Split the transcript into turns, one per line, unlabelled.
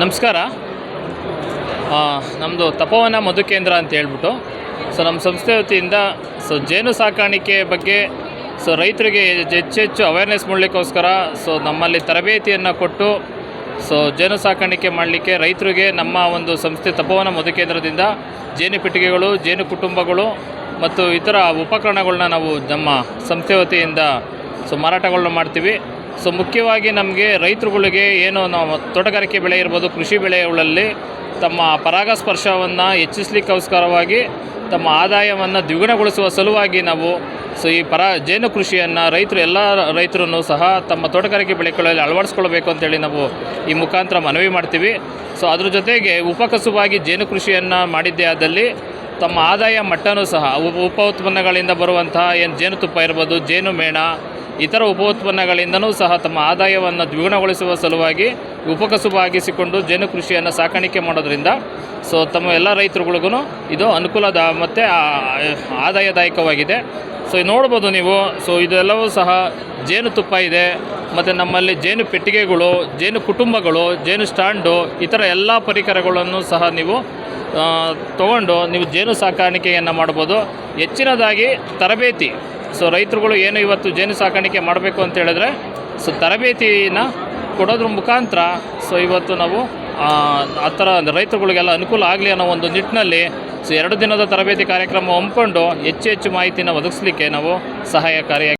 ನಮಸ್ಕಾರ. ನಮ್ಮದು ತಪೋವನ ಮಧುಕೇಂದ್ರ ಅಂತ ಹೇಳ್ಬಿಟ್ಟು, ಸೊ ನಮ್ಮ ಸಂಸ್ಥೆ ವತಿಯಿಂದ, ಸೊ ಜೇನು ಸಾಕಾಣಿಕೆ ಬಗ್ಗೆ, ಸೊ ರೈತರಿಗೆ ಹೆಚ್ಚೆಚ್ಚು ಹೆಚ್ಚು ಅವೇರ್ನೆಸ್ ಮಾಡಲಿಕ್ಕೋಸ್ಕರ, ಸೊ ನಮ್ಮಲ್ಲಿ ತರಬೇತಿಯನ್ನು ಕೊಟ್ಟು, ಸೊ ಜೇನು ಸಾಕಾಣಿಕೆ ಮಾಡಲಿಕ್ಕೆ ರೈತರಿಗೆ ನಮ್ಮ ಒಂದು ಸಂಸ್ಥೆ ತಪೋವನ ಮಧುಕೇಂದ್ರದಿಂದ ಜೇನು ಪೆಟ್ಟಿಗೆಗಳು, ಜೇನು ಕುಟುಂಬಗಳು ಮತ್ತು ಇತರ ಉಪಕರಣಗಳನ್ನ ನಾವು ನಮ್ಮ ಸಂಸ್ಥೆ ವತಿಯಿಂದ, ಸೊ ಮಾರಾಟಗಳನ್ನ ಮಾಡ್ತೀವಿ. ಸೊ ಮುಖ್ಯವಾಗಿ ನಮಗೆ ರೈತರುಗಳಿಗೆ ಏನು ನಾವು ತೋಟಗಾರಿಕೆ ಬೆಳೆ ಇರ್ಬೋದು, ಕೃಷಿ ಬೆಳೆಗಳಲ್ಲಿ ತಮ್ಮ ಪರಾಗಸ್ಪರ್ಶವನ್ನು ಹೆಚ್ಚಿಸ್ಲಿಕ್ಕೋಸ್ಕರವಾಗಿ ತಮ್ಮ ಆದಾಯವನ್ನು ದ್ವಿಗುಣಗೊಳಿಸುವ ಸಲುವಾಗಿ ನಾವು ಸೊ ಈ ಪರ, ಜೇನು ಕೃಷಿಯನ್ನು ರೈತರು, ಎಲ್ಲ ರೈತರನ್ನು ಸಹ ತಮ್ಮ ತೋಟಗಾರಿಕೆ ಬೆಳೆಗಳಲ್ಲಿ ಅಳವಡಿಸ್ಕೊಳ್ಬೇಕು ಅಂತೇಳಿ ನಾವು ಈ ಮುಖಾಂತರ ಮನವಿ ಮಾಡ್ತೀವಿ. ಸೊ ಅದ್ರ ಜೊತೆಗೆ ಉಪಕಸುವಾಗಿ ಜೇನು ಕೃಷಿಯನ್ನು ಮಾಡಿದ್ದೇ ಆದಲ್ಲಿ ತಮ್ಮ ಆದಾಯ ಮಟ್ಟನೂ ಸಹ, ಉಪ ಉತ್ಪನ್ನಗಳಿಂದ ಬರುವಂತಹ ಏನು ಜೇನುತುಪ್ಪ ಇರ್ಬೋದು ಜೇನು ಮೇಣ ಇತರ ಉಪ ಉತ್ಪನ್ನಗಳಿಂದನೂ ಸಹ ತಮ್ಮ ಆದಾಯವನ್ನು ದ್ವಿಗುಣಗೊಳಿಸುವ ಸಲುವಾಗಿ ಉಪಕಸುಬಾಗಿಸಿಕೊಂಡು ಜೇನು ಕೃಷಿಯನ್ನು ಸಾಕಾಣಿಕೆ ಮಾಡೋದ್ರಿಂದ ಸೊ ತಮ್ಮ ಎಲ್ಲ ರೈತರುಗಳಿಗೂ ಇದು ಅನುಕೂಲದ ಮತ್ತು ಆದಾಯದಾಯಕವಾಗಿದೆ. ಸೊ ನೋಡ್ಬೋದು ನೀವು. ಸೊ ಇದೆಲ್ಲವೂ ಸಹ ಜೇನುತುಪ್ಪ ಇದೆ. ಮತ್ತು ನಮ್ಮಲ್ಲಿ ಜೇನು ಪೆಟ್ಟಿಗೆಗಳು, ಜೇನು ಕುಟುಂಬಗಳು, ಜೇನು ಸ್ಟ್ಯಾಂಡು ಈ ಥರ ಎಲ್ಲ ಪರಿಕರಗಳನ್ನು ಸಹ ನೀವು ತಗೊಂಡು ನೀವು ಜೇನು ಸಾಕಾಣಿಕೆಯನ್ನು ಮಾಡ್ಬೋದು. ಹೆಚ್ಚಿನದಾಗಿ ತರಬೇತಿ. ಸೊ ರೈತರುಗಳು ಏನು ಇವತ್ತು ಜೇನು ಸಾಕಾಣಿಕೆ ಮಾಡಬೇಕು ಅಂತ ಹೇಳಿದ್ರೆ ಸೊ ತರಬೇತಿನ ಕೊಡೋದ್ರ ಮುಖಾಂತರ ಸೊ ಇವತ್ತು ನಾವು ಆ, ಥರ ರೈತರುಗಳಿಗೆಲ್ಲ ಅನುಕೂಲ ಆಗಲಿ ಅನ್ನೋ ಒಂದು ನಿಟ್ಟಿನಲ್ಲಿ ಸೊ ಎರಡು ದಿನದ ತರಬೇತಿ ಕಾರ್ಯಕ್ರಮ ಹಮ್ಮಿಕೊಂಡು ಹೆಚ್ಚು ಹೆಚ್ಚು ಮಾಹಿತಿನ ಒದಗಿಸ್ಲಿಕ್ಕೆ ನಾವು ಸಹಾಯಕಾರಿಯಾಗಿ